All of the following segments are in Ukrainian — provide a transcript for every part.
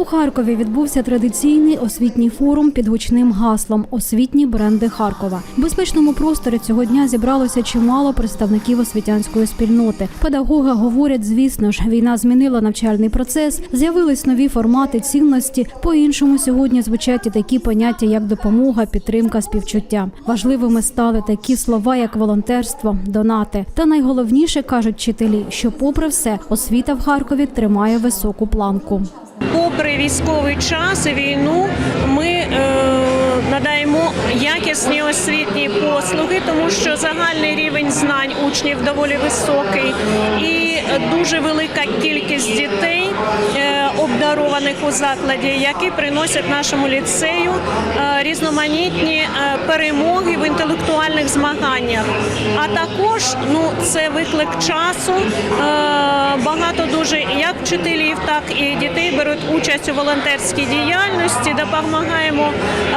У Харкові відбувся традиційний освітній форум під гучним гаслом Освітні бренди Харкова. В безпечному просторі цього дня зібралося чимало представників освітянської спільноти. Педагоги говорять, звісно ж, війна змінила навчальний процес, з'явились нові формати цінності. По-іншому сьогодні звучать і такі поняття, як допомога, підтримка, співчуття. Важливими стали такі слова, як волонтерство, донати. Та найголовніше кажуть вчителі, що, попри все, освіта в Харкові тримає високу планку. Попри військовий час і війну, ми е, надаємо якісні освітні послуги, тому що загальний рівень знань учнів доволі високий, і дуже велика кількість дітей е, обдарованих у закладі, які приносять нашому ліцею е, різноманітні е, перемоги в інтелектуальних змаганнях. А також ну це виклик часу. Е, Багато дуже як вчителів, так і дітей беруть участь у волонтерській діяльності. Допомагаємо е,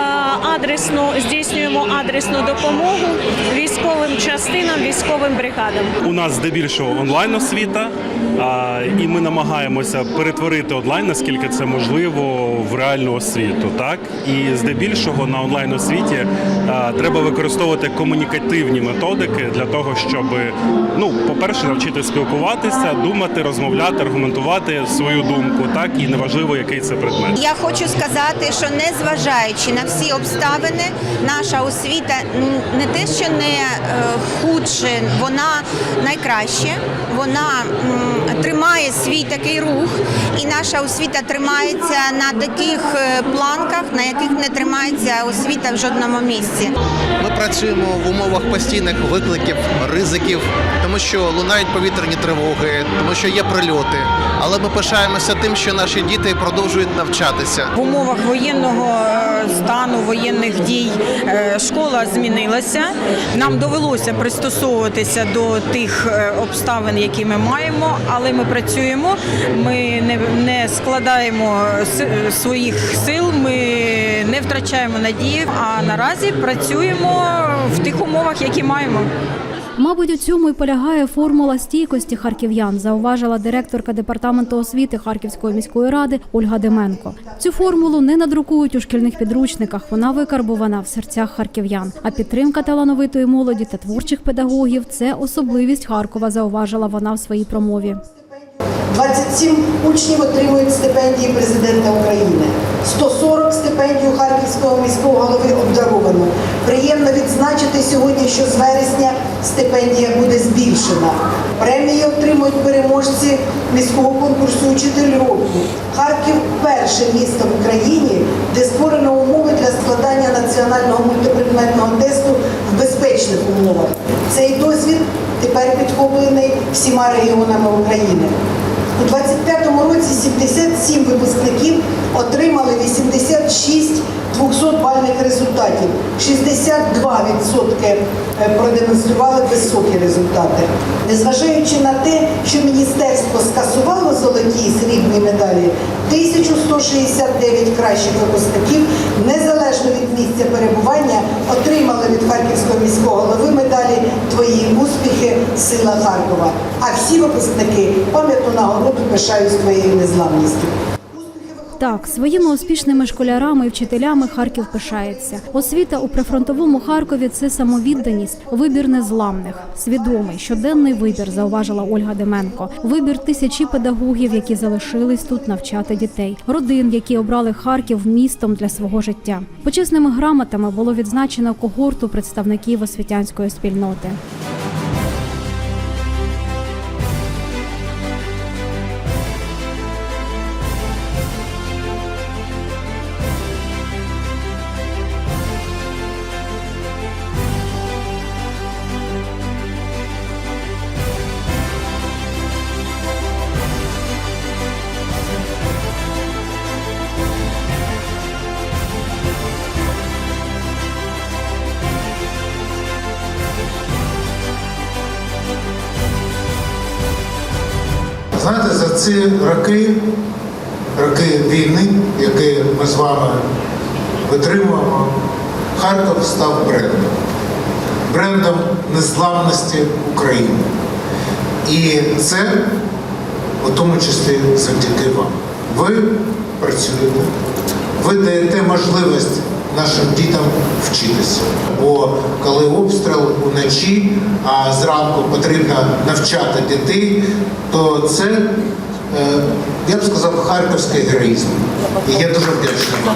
адресно, здійснюємо адресну допомогу військовим частинам, військовим бригадам. У нас здебільшого онлайн освіта, і ми намагаємося перетворити онлайн, наскільки це можливо, в реальну освіту. Так і здебільшого на онлайн освіті треба використовувати комунікативні методики для того, щоб ну, по-перше, навчити спілкуватися, думати, розмовляти, аргументувати свою думку, так і неважливо, який це предмет. Я хочу сказати, що незважаючи на всі обставини, наша освіта не те, що не е, худше, вона найкраще, вона тримає свій такий рух, і наша освіта тримається на таких е, планках, на яких не тримається освіта в жодному місці. Ми працюємо в умовах постійних викликів, ризиків, тому що лунають повітряні тривоги, тому що є прильоти. Але ми пишаємося тим, що наші діти продовжують навчатися. В умовах воєнного е, стану, воєнних дій е, школа змінилася. Нам довелося пристосовуватися до тих е, обставин, які ми маємо, але ми працюємо. Ми не, не складаємо своїх сил, ми не втрачаємо надії. А наразі працюємо в тих умовах, які маємо. Мабуть, у цьому і полягає формула стійкості харків'ян, зауважила директорка департаменту освіти Харківської міської ради Ольга Деменко. Цю формулу не надрукують у шкільних підручниках. Вона викарбувана в серцях харків'ян. А підтримка талановитої молоді та творчих педагогів це особливість Харкова, зауважила вона в своїй промові. 27 учнів отримують стипендії президента України. 140 стипендію Харківського міського голови обдаровано. Приємно відзначити сьогодні, що з вересня стипендія буде збільшена. Премії отримують переможці міського конкурсу «Учитель року». Харків перше місто в Україні, де створено умови для складання національного мультипредметного тесту в безпечних умовах. Цей досвід тепер підхоплений всіма регіонами України. У 25-му році 77 випускників отримали 86 200-бальних результатів. 62% продемонстрували високі результати. Незважаючи на те, що міністерство скасувало золоті і срібні медалі, 1169 кращих випускників, незалежно від місця перебування, отримали від Харківського міського голови медалі Твої успіхи, сила Харкова. А всі випускники пам'ятну нагороду пишають твоєю незламністю. Так, своїми успішними школярами і вчителями Харків пишається. Освіта у прифронтовому Харкові це самовідданість, вибір незламних, свідомий щоденний вибір, зауважила Ольга Деменко. Вибір тисячі педагогів, які залишились тут навчати дітей, родин, які обрали Харків містом для свого життя. Почесними грамотами було відзначено когорту представників освітянської спільноти. Знаєте, за ці роки, роки війни, які ми з вами витримуємо, Харків став брендом. Брендом незламності України. І це у тому числі завдяки вам. ви працюєте, ви даєте можливість нашим дітям вчитися. Бо коли обстріл вночі, а зранку потрібно навчати дітей, то це, е, я б сказав, харківський героїзм. І я дуже вдячний вам.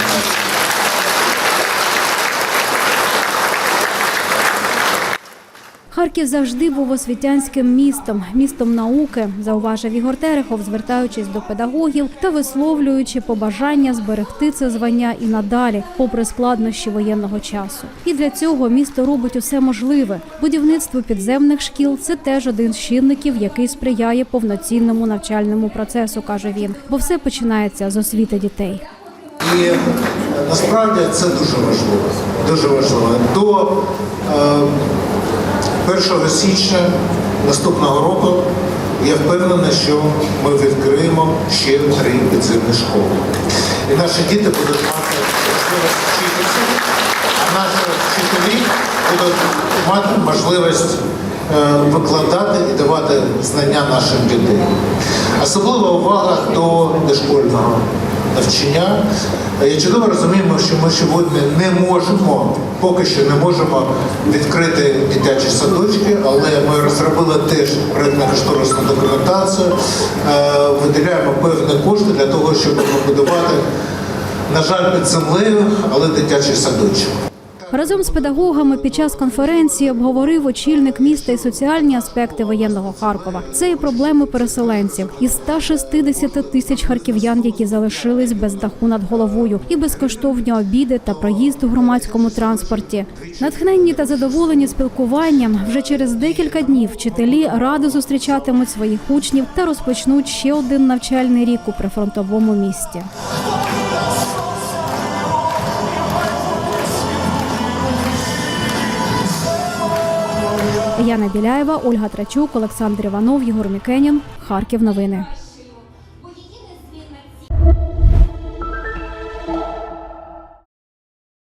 Харків завжди був освітянським містом, містом науки, зауважив Ігор Терехов, звертаючись до педагогів та висловлюючи побажання зберегти це звання і надалі, попри складнощі воєнного часу. І для цього місто робить усе можливе. Будівництво підземних шкіл це теж один з чинників, який сприяє повноцінному навчальному процесу, каже він. Бо все починається з освіти дітей. І е, насправді це дуже важливо. Дуже важливо. До е, 1 січня наступного року я впевнений, що ми відкриємо ще три підземні школи. І наші діти будуть мати можливість вчитися, а наші вчителі будуть мати можливість е, викладати і давати знання нашим дітям. Особлива увага до дошкольного навчання. Я чудово розуміємо, що ми сьогодні не можемо, поки що не можемо відкрити дитячі садочки, але ми розробили теж проєктно-кошторисну документацію, е, виділяємо певні кошти для того, щоб побудувати, на жаль, під землею, але дитячий садочок. Разом з педагогами під час конференції обговорив очільник міста і соціальні аспекти воєнного Харкова. Це і проблеми переселенців із 160 тисяч харків'ян, які залишились без даху над головою, і безкоштовні обіди та проїзд у громадському транспорті. Натхненні та задоволені спілкуванням вже через декілька днів вчителі радо зустрічатимуть своїх учнів та розпочнуть ще один навчальний рік у прифронтовому місті. Яна Біляєва, Ольга Трачук, Олександр Іванов, Єгор Мікенін. Харків. Новини.